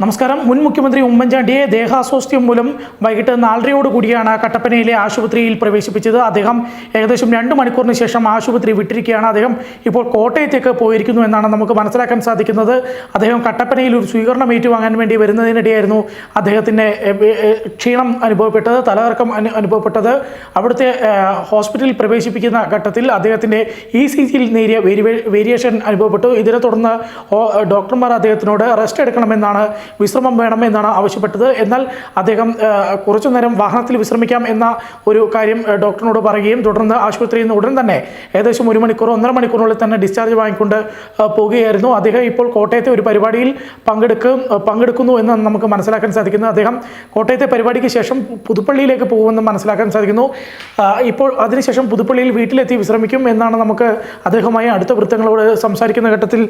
നമസ്കാരം. മുൻ മുഖ്യമന്ത്രി ഉമ്മൻചാണ്ടിയെ ദേഹാസ്വാസ്ഥ്യം മൂലം വൈകിട്ട് നാലരയോട് കൂടിയാണ് കട്ടപ്പനയിലെ ആശുപത്രിയിൽ പ്രവേശിപ്പിച്ചത്. അദ്ദേഹം ഏകദേശം രണ്ട് മണിക്കൂറിന് ശേഷം ആശുപത്രി വിട്ടിരിക്കുകയാണ്. അദ്ദേഹം ഇപ്പോൾ കോട്ടയത്തേക്ക് പോയിരിക്കുന്നു എന്നാണ് നമുക്ക് മനസ്സിലാക്കാൻ സാധിക്കുന്നത്. അദ്ദേഹം കട്ടപ്പനയിൽ ഒരു സ്വീകരണം ഏറ്റുവാങ്ങാൻ വേണ്ടി വരുന്നതിനിടെയായിരുന്നു എ, ക്ഷീണം അനുഭവപ്പെട്ടത് തലകറക്കം അനു- അനുഭവപ്പെട്ടത്. അവിടുത്തെ ഹോസ്പിറ്റലിൽ പ്രവേശിപ്പിക്കുന്ന ഘട്ടത്തിൽ അദ്ദേഹത്തിന്റെ ഇ സി ജിയിൽ നേരിയ വേരിയേഷൻ അനുഭവപ്പെട്ടു. ഇതിനെ തുടർന്ന് ഡോക്ടർമാർ അദ്ദേഹത്തിനോട് റെസ്റ്റ് എടുക്കണമെന്നാണ് വിശ്രമം വേണം എന്നാണ് ആവശ്യപ്പെട്ടത്. എന്നാൽ അദ്ദേഹം കുറച്ചു നേരം വാഹനത്തിൽ വിശ്രമിക്കാം എന്ന ഒരു കാര്യം ഡോക്ടറിനോട് പറയുകയും തുടർന്ന് ആശുപത്രിയിൽ നിന്ന് ഉടൻ തന്നെ ഏകദേശം ഒരു മണിക്കൂർ ഒന്നര മണിക്കൂറിനുള്ളിൽ തന്നെ ഡിസ്ചാർജ് വാങ്ങിക്കൊണ്ട് പോവുകയായിരുന്നു അദ്ദേഹം ഇപ്പോൾ കോട്ടയത്തെ ഒരു പരിപാടിയിൽ പങ്കെടുക്കും പങ്കെടുക്കുന്നു എന്ന് നമുക്ക് മനസ്സിലാക്കാൻ സാധിക്കുന്നു. അദ്ദേഹം കോട്ടയത്തെ പരിപാടിക്ക് ശേഷം പുതുപ്പള്ളിയിലേക്ക് പോകുമെന്ന് മനസ്സിലാക്കാൻ സാധിക്കുന്നു. ഇപ്പോൾ അതിനുശേഷം പുതുപ്പള്ളിയിൽ വീട്ടിലെത്തി വിശ്രമിക്കും എന്നാണ് നമുക്ക് അദ്ദേഹമായി അടുത്ത വൃത്തങ്ങളോട് സംസാരിക്കുന്ന ഘട്ടത്തിൽ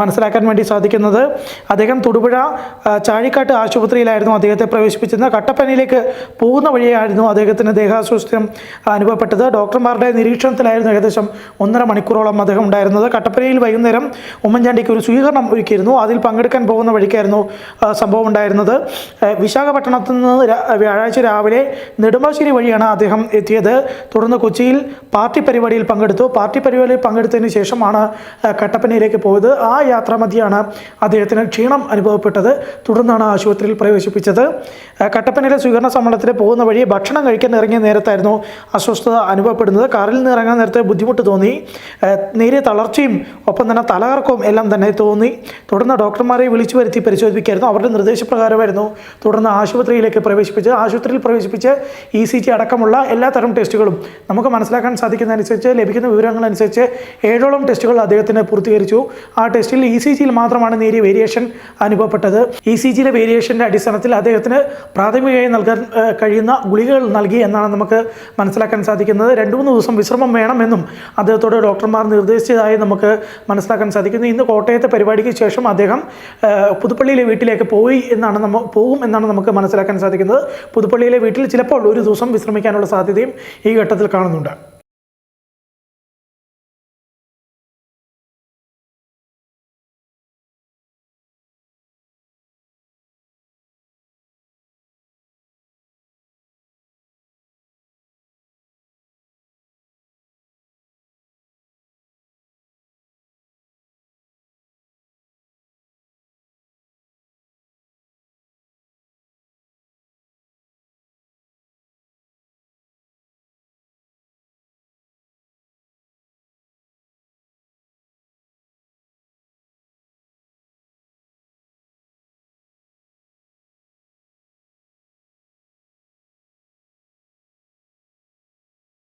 മനസ്സിലാക്കാൻ വേണ്ടി സാധിക്കുന്നത്. അദ്ദേഹം തൊടുപുഴ ചാഴിക്കാട്ട് ആശുപത്രിയിലായിരുന്നു അദ്ദേഹത്തെ പ്രവേശിപ്പിച്ചത് കട്ടപ്പനയിലേക്ക് പോകുന്ന വഴിയായിരുന്നു അദ്ദേഹത്തിന് ദേഹാസ്വാസ്ഥ്യം അനുഭവപ്പെട്ടത്. ഡോക്ടർമാരുടെ നിരീക്ഷണത്തിലായിരുന്നു ഏകദേശം ഒന്നര മണിക്കൂറോളം അദ്ദേഹം ഉണ്ടായിരുന്നത്. കട്ടപ്പനയിൽ വൈകുന്നേരം ഉമ്മൻചാണ്ടിക്ക് ഒരു സ്വീകരണം ഒരുക്കിയിരുന്നു. അതിൽ പങ്കെടുക്കാൻ പോകുന്ന വഴിക്കായിരുന്നു സംഭവം ഉണ്ടായിരുന്നത്. വിശാഖപട്ടണത്തു നിന്ന് വ്യാഴാഴ്ച രാവിലെ നെടുമ്പാശ്ശേരി വഴിയാണ് അദ്ദേഹം എത്തിയത്. തുടർന്ന് കൊച്ചിയിൽ പാർട്ടി പരിപാടിയിൽ പങ്കെടുത്തു. പാർട്ടി പരിപാടിയിൽ പങ്കെടുത്തതിന് ശേഷമാണ് കട്ടപ്പനയിലേക്ക് പോയത്. ആ യാത്രാമധ്യയാണ് അദ്ദേഹത്തിന് ക്ഷീണം അനുഭവപ്പെട്ടത്. തുടർന്നാണ് ആശുപത്രിയിൽ പ്രവേശിപ്പിച്ചത്. കട്ടപ്പനയിലെ സ്വീകരണ സമ്മേളനത്തിൽ പോകുന്ന വഴി ഭക്ഷണം കഴിക്കാൻ ഇറങ്ങിയ നേരത്തായിരുന്നു അസ്വസ്ഥത അനുഭവപ്പെടുന്നത്. കാറിൽ നിന്ന് ഇറങ്ങാൻ നേരത്തെ ബുദ്ധിമുട്ട് തോന്നി. നേരിയ തളർച്ചയും ഒപ്പം തന്നെ തലകറക്കവും എല്ലാം തന്നെ തോന്നി. തുടർന്ന് ഡോക്ടർമാരെ വിളിച്ചു വരുത്തി പരിശോധിപ്പിക്കായിരുന്നു. അവരുടെ നിർദ്ദേശപ്രകാരമായിരുന്നു തുടർന്ന് ആശുപത്രിയിലേക്ക് പ്രവേശിപ്പിച്ച് ആശുപത്രിയിൽ പ്രവേശിപ്പിച്ച് ഇ സി ജി അടക്കമുള്ള എല്ലാത്തരം ടെസ്റ്റുകളും നമുക്ക് മനസ്സിലാക്കാൻ സാധിക്കുന്നതനുസരിച്ച് ലഭിക്കുന്ന വിവരങ്ങളനുസരിച്ച് ഏഴോളം ടെസ്റ്റുകൾ അദ്ദേഹത്തിന് പൂർത്തീകരിച്ചു. ആ ടെസ്റ്റിൽ ഇ സി ജിയിൽ മാത്രമാണ് നേരിയ വേരിയേഷൻ അനുഭവപ്പെട്ടത്. ഇ സി ജിയിലെ വേരിയേഷന്റെ അടിസ്ഥാനത്തിൽ അദ്ദേഹത്തിന് പ്രാഥമികമായി നൽകാൻ കഴിയുന്ന ഗുളികകൾ നൽകി എന്നാണ് നമുക്ക് മനസ്സിലാക്കാൻ സാധിക്കുന്നത്. രണ്ട് മൂന്ന് ദിവസം വിശ്രമം വേണമെന്നും അദ്ദേഹത്തോട് ഡോക്ടർമാർ നിർദ്ദേശിച്ചതായി നമുക്ക് മനസ്സിലാക്കാൻ സാധിക്കുന്നു. ഇന്ന് കോട്ടയത്തെ പരിപാടിക്ക് ശേഷം അദ്ദേഹം പുതുപ്പള്ളിയിലെ വീട്ടിലേക്ക് പോയി എന്നാണ് നമ്മ പോകും എന്നാണ് നമുക്ക് മനസ്സിലാക്കാൻ സാധിക്കുന്നത്. പുതുപ്പള്ളിയിലെ വീട്ടിൽ ചിലപ്പോൾ ഒരു ദിവസം വിശ്രമിക്കാനുള്ള സാധ്യതയും ഈ ഘട്ടത്തിൽ കാണുന്നുണ്ട്.